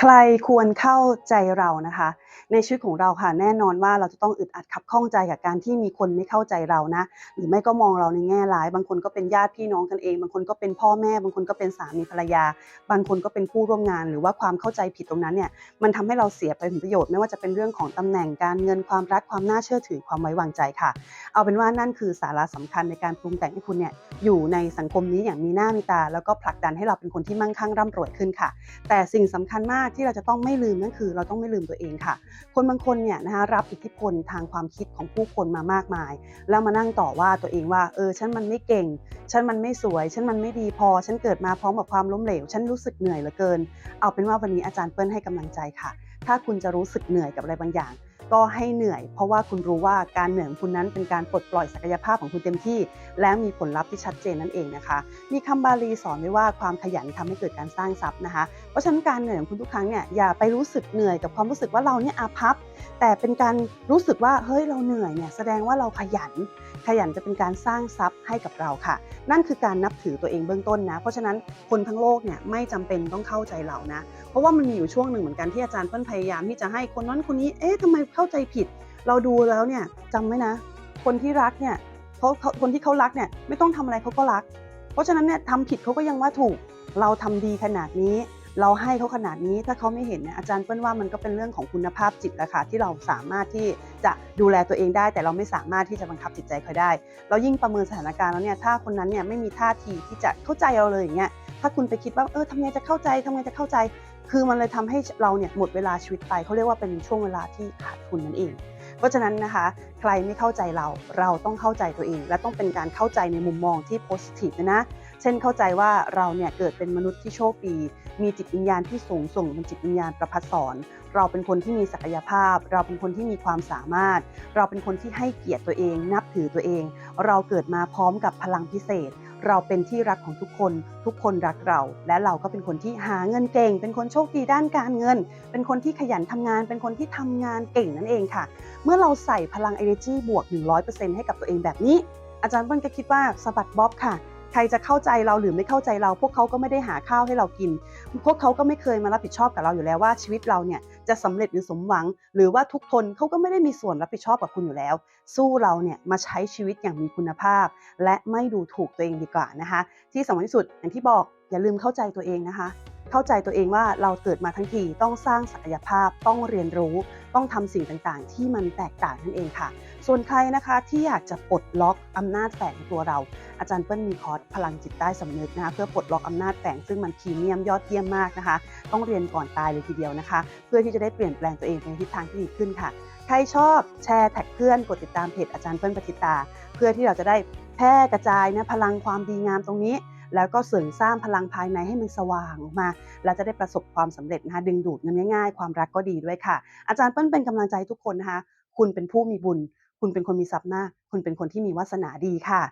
ใครควรเข้าใจเรานะคะ ในชีวิตของเราค่ะแน่นอนว่าเราจะต้องอึดอัดขับข้องใจกับการที่มีคนไม่เข้าใจเรานะ หรือไม่ก็มองเราในแง่ร้าย บางคนก็เป็นญาติพี่น้องกันเอง บางคนก็เป็นพ่อแม่ บางคนก็เป็นสามีภรรยา บางคนก็เป็นผู้ร่วมงาน หรือว่าความเข้าใจผิดตรงนั้นเนี่ยมันทำให้เราเสียไปผลประโยชน์ไม่ว่าจะเป็นเรื่องของตำแหน่งการเงินความรักความน่าเชื่อถือความไว้วางใจค่ะ เอาเป็นว่านั่นคือสาระสำคัญในการปรุงแต่งให้คุณเนี่ยอยู่ในสังคมนี้อย่างมีหน้ามีตา แล้วก็ผลักดันให้เราเป็นคนที่มั่งคั่งร่ำรวยขึ้นค่ะ แต่สิ่งสำคัญมากที่เราจะต้องไม่ลืมนั่นคือ เราต้องไม่ลืมตัวเองค่ะ คนบางคนเนี่ยนะคะรับอิทธิพลทางความคิดของผู้คนมามากมาย แล้วมานั่งต่อว่าตัวเองว่าเออฉันมันไม่เก่ง ฉันมันไม่สวย ฉันมันไม่ดีพอ ฉันเกิดมาพร้อมกับความล้มเหลว ฉันรู้สึกเหนื่อยเหลือเกิน เอาเป็นว่าวันนี้อาจารย์เปิ้ลให้กำลังใจค่ะ ถ้าคุณจะรู้สึกเหนื่อยกับอะไรบางอย่าง ก็ให้เหนื่อย เพราะว่าคุณรู้ว่าการเหนื่อยของคุณนั้นเป็นการปลดปล่อยศักยภาพของคุณเต็มที่ และมีผลลัพธ์ที่ชัดเจนนั่นเองนะคะ มีคำบาลีสอนไว้ว่าความขยันทำให้เกิดการสร้างทรัพย์นะคะ เพราะฉะนั้นการเหนื่อยของคุณทุกครั้งเนี่ยอย่าไปรู้สึกเหนื่อยกับความรู้สึกว่าเราเนี่ยอาภัพ แต่เป็นการรู้สึกว่าเฮ้ยเราเหนื่อยเนี่ยแสดงว่าเราขยัน ขยันจะเป็นการสร้างทรัพย์ให้กับเราค่ะ นั่นคือการนับถือตัวเองเบื้องต้นนะ เพราะฉะนั้นคนทั้งโลกเนี่ยไม่จำเป็นต้องเข้าใจเรานะ เพราะว่ามันมีอยู่ช่วงหนึ่งเหมือนกันที่อาจารย์เปิ้ลพยายามที่จะให้คนนั้นคนนี้เอ๊ะทำไมเข้าใจผิด เราดูแล้วเนี่ยจำไว้นะ คนที่รักเนี่ยเขาเขาคนที่เขารักเนี่ยไม่ต้องทำอะไรเขาก็รัก เพราะฉะนั้นเนี่ยทำผิดเขาก็ยังว่าถูกเราทำดีขนาดนี้ เราให้เขาขนาดนี้ถ้าเขาไม่เห็นเนี่ยอาจารย์เปิ้ลว่ามันก็เป็นเรื่องของคุณภาพจิตแหละค่ะที่เราสามารถที่จะดูแลตัวเองได้ แต่เราไม่สามารถที่จะบังคับจิตใจเขาได้ เรายิ่งประเมินสถานการณ์แล้วเนี่ยถ้าคนนั้นเนี่ยไม่มีท่าทีที่จะเข้าใจเราเลยอย่างเงี้ยถ้าคุณไปคิดว่าเออทำไงจะเข้าใจทำไงจะเข้าใจ คือมันเลยทำให้เราเนี่ยหมดเวลาชีวิตไปเขาเรียกว่าเป็นช่วงเวลาที่ขาดทุนนั่นเองเพราะฉะนั้นนะคะ ใครไม่เข้าใจเราเราต้องเข้าใจตัวเอง และต้องเป็นการเข้าใจในมุมมองที่ positive นะนะ เช่นเข้าใจว่าเราเนี่ยเกิดเป็นมนุษย์ที่โชคดี มีจิตวิญญาณที่สูงส่งเป็นจิตวิญญาณประพัดสอน เราเป็นคนที่มีศักยภาพ เราเป็นคนที่มีความสามารถ เราเป็นคนที่ให้เกียรติตัวเอง นับถือตัวเอง เราเกิดมาพร้อมกับพลังพิเศษ เราเป็นที่รักของทุกคน ทุกคนรักเรา และเราก็เป็นคนที่หาเงินเก่ง เป็นคนโชคดีด้านการเงิน เป็นคนที่ขยันทำงาน เป็นคนที่ทำงานเก่งนั่นเองค่ะ เมื่อเราใส่พลัง energy บวก 100%ให้กับตัวเองแบบนี้ อาจารย์เปิ้ลก็คิดว่าสะบัดบ๊อบค่ะ ใครจะเข้าใจเราหรือไม่เข้าใจเรา พวกเขาก็ไม่ได้หาข้าวให้เรากิน พวกเขาก็ไม่เคยมารับผิดชอบกับเราอยู่แล้วว่าชีวิตเราเนี่ยจะสำเร็จหรือสมหวัง หรือว่าทุกทนเขาก็ไม่ได้มีส่วนรับผิดชอบกับคุณอยู่แล้ว สู้เราเนี่ยมาใช้ชีวิตอย่างมีคุณภาพ และไม่ดูถูกตัวเองดีกว่านะคะ ที่สำคัญที่สุดอย่างที่บอกอย่าลืมเข้าใจตัวเองนะคะ เข้าใจตัวเองว่าเราเกิดมาทั้งทีต้องสร้างศักยภาพต้องเรียนรู้ ต้องทำสิ่งต่างๆ ที่มันแตกต่างนั่นเองค่ะ ส่วนใครนะคะที่อยากจะปลดล็อกอำนาจแฝงตัวเรา อาจารย์เปิ้ลมีคอร์สพลังจิตใต้สำนึกนะคะเพื่อปลดล็อกอำนาจแฝงซึ่งมันพรีเมียมยอดเยี่ยมมากนะคะ ต้องเรียนก่อนตายเลยทีเดียวนะคะ เพื่อที่จะได้เปลี่ยนแปลงตัวเองไปในทิศทางที่ดีขึ้นค่ะใครชอบแชร์แท็กเพื่อนกดติดตามเพจอาจารย์เปิ้ลปฏิตา เพื่อที่เราจะได้แพร่กระจายนะพลังความดีงามตรงนี้ แล้วก็เสริมสร้างพลังภายในให้มันสว่างออกมา แล้วจะได้ประสบความสำเร็จนะคะดึงดูดเงินง่ายๆ ความรักก็ดีด้วยค่ะ อาจารย์เปิ้ลเป็นกำลังใจใทุกคนนะคะคุณเป็นผู้มีบุญ คุณเป็นคนมีทรัพย์มากคุณเป็นคนที่มีวาสนาดีค่ะ